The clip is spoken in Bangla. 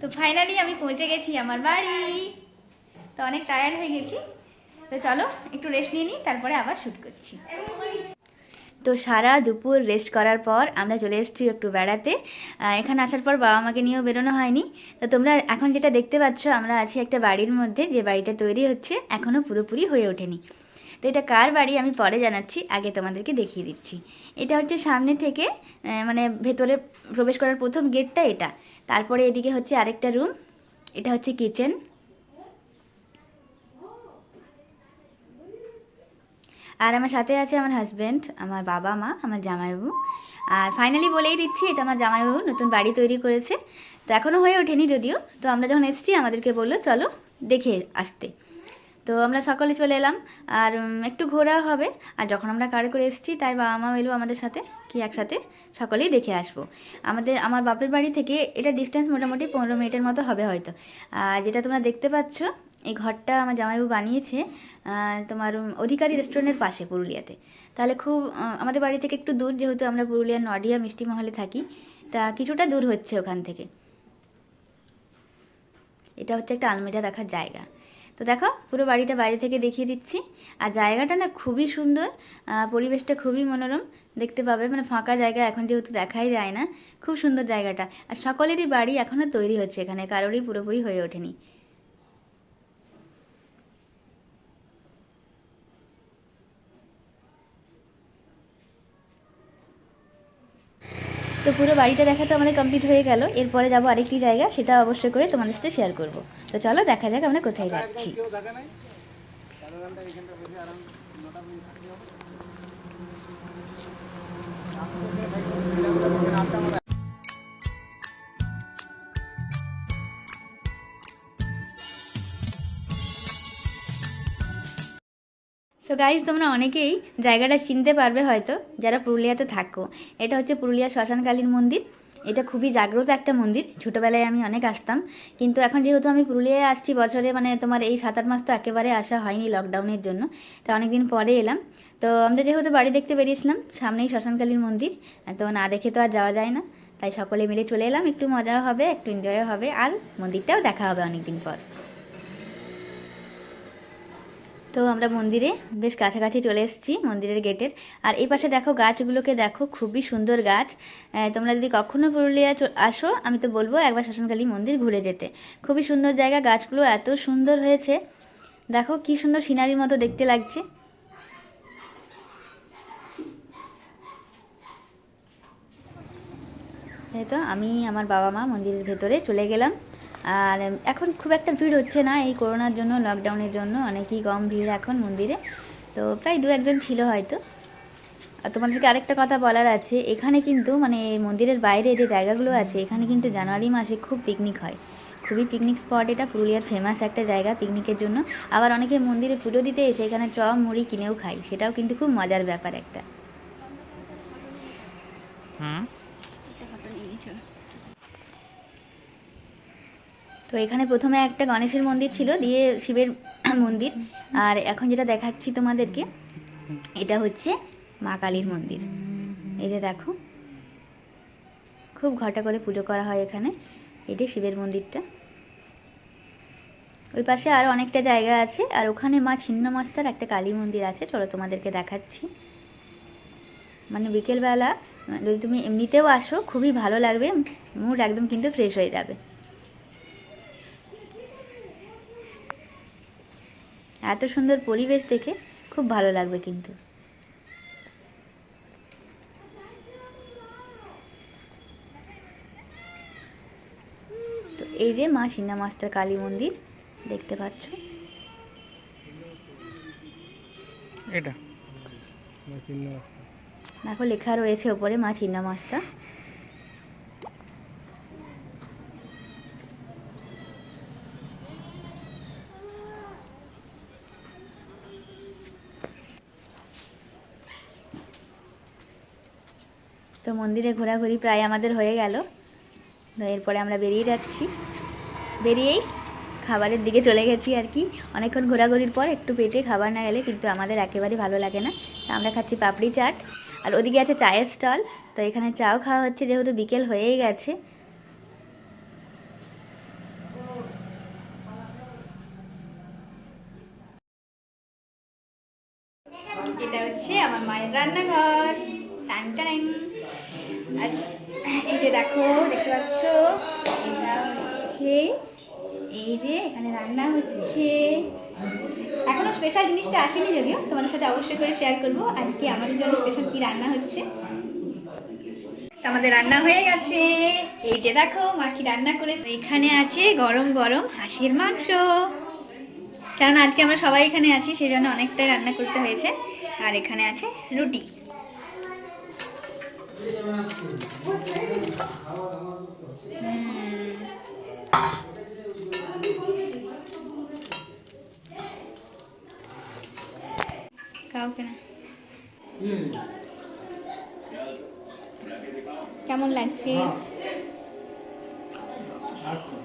তো ফাইনালি আমি পৌঁছে গেছি আমার বাড়ি। তো অনেক টায়ার্ড হয়ে গেছি। তো চলো, একটু রেস্ট নিয়ে নিই তারপরে আবার শ্যুট করছি। তো সারা দুপুর রেস্ট করার পর আমরা চলে এসেছি একটু বেড়াতে। এখানে আসার পর বাবা মাকে নিয়েও বেরোনো হয়নি। তো তোমরা এখন যেটা দেখতে পাচ্ছ, আমরা আছি একটা বাড়ির মধ্যে, যে বাড়িটা তৈরি হচ্ছে এখনও পুরোপুরি হয়ে ওঠেনি। তো এটা কার বাড়ি আমি পরে জানাচ্ছি, আগে তোমাদেরকে দেখিয়ে দিচ্ছি। এটা হচ্ছে সামনে থেকে মানে ভেতরে প্রবেশ করার প্রথম গেটটা এটা। তারপরে এদিকে হচ্ছে আরেকটা রুম এটা হচ্ছে কিচেন আর আমার সাথে আছে আমার হাজবেন্ড আমার বাবা মা, আমার জামাইবাবু। আর ফাইনালি বলেই দিচ্ছি, এটা আমার জামাইবাবু নতুন বাড়ি তৈরি করেছে। তো এখনও হয়ে ওঠেনি যদিও, তো আমরা যখন এসেছি আমাদেরকে বলল, চলো দেখে আসতে। তো আমরা সকালে চলে এলাম, আর একটু ঘোরা হবে। আর যখন আমরা কারে করে এসেছি, তাই বাবা মা এলো আমাদের সাথে, কি একসাথে সকলেই দেখে আসব। আমাদের, আমার বাপের বাড়ি থেকে এটা ডিস্টেন্স মোটামুটি পনেরো মিনিটের মতো হবে হয়তো। আর যেটা তোমরা দেখতে পাচ্ছ, এই ঘরটা আমার জামাইবাবু বানিয়েছে তোমার অধিকারী রেস্টুরেন্টের পাশে পুরুলিয়াতে। তাহলে খুব আমাদের বাড়ি থেকে একটু দূর, যেহেতু আমরা পুরুলিয়ার নডিয়া মিষ্টি মহলে থাকি, তা কিছুটা দূর হচ্ছে ওখান থেকে। এটা হচ্ছে একটা আলমিরা রাখার জায়গা। তো দেখো, পুরো বাড়িটা বাইরে থেকে দেখিয়ে দিচ্ছি। আর জায়গাটা না খুবই সুন্দর পরিবেশটা খুবই মনোরম। দেখতে পাবে মানে ফাঁকা জায়গা এখন যেহেতু দেখাই যায় না। খুব সুন্দর জায়গাটা। আর সকলেরই বাড়ি এখনও তৈরি হচ্ছে এখানে, কারোরই পুরোপুরি হয়ে ওঠেনি। তো পুরো বাড়িটা দেখা তো আমাদের কমপ্লিট হয়ে গেল। এরপরে যাব আরেকটি জায়গা, সেটা অবশ্যই করে তোমাদের সাথে শেয়ার করব। তো চলো, দেখা যাক আমরা কোথায় যাচ্ছি। সো গাইজ তোমরা অনেকেই জায়গাটা চিনতে পারবে হয়তো, যারা পুরুলিয়াতে থাকো। এটা হচ্ছে পুরুলিয়া শ্মশানকালীর মন্দির। এটা খুবই জাগ্রত একটা মন্দির। ছোটবেলায় আমি অনেক আসতাম। কিন্তু এখন যেহেতু আমি পুরুলিয়ায় আসছি, বছরে মানে তোমার এই সাত আট মাস তো একেবারে আসা হয়নি লকডাউনের জন্য। তো অনেকদিন পরে এলাম। তো আমরা যেহেতু বাড়ি দেখতে বেরিয়েছিলাম, সামনেই শ্মশানকালীর মন্দির। তো না দেখে তো আর যাওয়া যায় না। তাই সকলে মিলে চলে এলাম। একটু মজাও হবে, একটু এনজয়ও হবে। আর মন্দিরটাও দেখা হবে অনেকদিন পর। তো আমরা মন্দিরে বেশ কাছাকাছি চলে এসেছি, মন্দিরের গেটের আর এই পাশে দেখো গাছগুলোকে দেখো, খুবই সুন্দর গাছ। তোমরা যদি কখনো পুরুলিয়া আসো, আমি তো বলব একবার শ্মশানকালী মন্দির ঘুরে যেতে। খুবই সুন্দর জায়গা, গাছগুলো এত সুন্দর হয়েছে। দেখো কি সুন্দর সিনারির মতো দেখতে লাগছে। এই তো আমি, আমার বাবা মা মন্দিরের ভেতরে চলে গেলাম। আর এখন খুব একটা ভিড় হচ্ছে না এই করোনার জন্য, লকডাউনের জন্য। অনেকই কম ভিড় এখন মন্দিরে। তো প্রায় দু একজন ছিল হয়তো। আর তোমাদেরকে আরেকটা কথা বলার আছে, এখানে কিন্তু মানে মন্দিরের বাইরে যে জায়গাগুলো আছে, এখানে কিন্তু জানুয়ারি মাসে খুব পিকনিক হয়। খুবই পিকনিক স্পট এটা, পুরুলিয়ার ফেমাস একটা জায়গা পিকনিকের জন্য। আবার অনেকে মন্দিরে পুজো দিতে এসে এখানে চপ, মুড়ি কিনেও খায়। সেটাও কিন্তু খুব মজার ব্যাপার একটা। হুম? তো এখানে প্রথমে একটা গণেশের মন্দির ছিল, দিয়ে শিবের মন্দির। আর এখন যেটা দেখাচ্ছি তোমাদেরকে, এটা হচ্ছে মা কালীর মন্দির। এই যে দেখো, খুব ঘটা করে পুজো করা হয় এখানে। এটি শিবের মন্দিরটা। ওই পাশে আরও অনেকটা জায়গা আছে, আর ওখানে মা ছিন্নমস্তার একটা কালী মন্দির আছে। চলো তোমাদেরকে দেখাচ্ছি। মানে বিকেলবেলা, যদি তুমি এমনিতেও আসো, খুবই ভালো লাগবে। মুড একদম কিন্তু ফ্রেশ হয়ে যাবে। এত সুন্দর পরিবেশ দেখে খুব ভালো লাগবে কিন্তু। তো এই যে মা মাস্টার কালী মন্দির দেখতে পাচ্ছ? এটা। দেখো লেখা রয়েছে ওপরে মা মাস্তা তো মন্দিরে ঘোরাঘুরি প্রায় আমাদের হয়ে গেল। তো এরপরে আমরা বেরিয়ে যাচ্ছি। বেরিয়েই খাবারের দিকে চলে গেছি আর কি। অনেকক্ষণ ঘোরাঘুরির পর একটু পেটে খাবার না গেলে কিন্তু আমাদের একেবারে ভালো লাগে না। তা আমরা খাচ্ছি পাপড়ি চাট। আর ওদিকে আছে চায়ের স্টল। তো এখানে চাও খাওয়া হচ্ছে যেহেতু বিকেল হয়েই গেছে। এটা হচ্ছে আমার মায়ের রান্নাঘর। এই যে দেখো, দেখতে পাচ্ছ? এটা হচ্ছে, এই যে এখানে রান্না হচ্ছে। এখনও স্পেশাল জিনিসটা আসেনি যদিও, তোমাদের সাথে অবশ্যই করে শেয়ার করব। আজকে আমাদের জন্য স্পেশাল কি রান্না হচ্ছে? আমাদের রান্না হয়ে গেছে। এই যে দেখো, মা কি রান্না করে এখানে আছে গরম গরম হাঁসের মাংস। কারণ আজকে আমরা সবাই এখানে আছি সেই জন্য অনেকটাই রান্না করতে হয়েছে। আর এখানে আছে রুটি। কাউকে না। কেমন লাগছে? হুম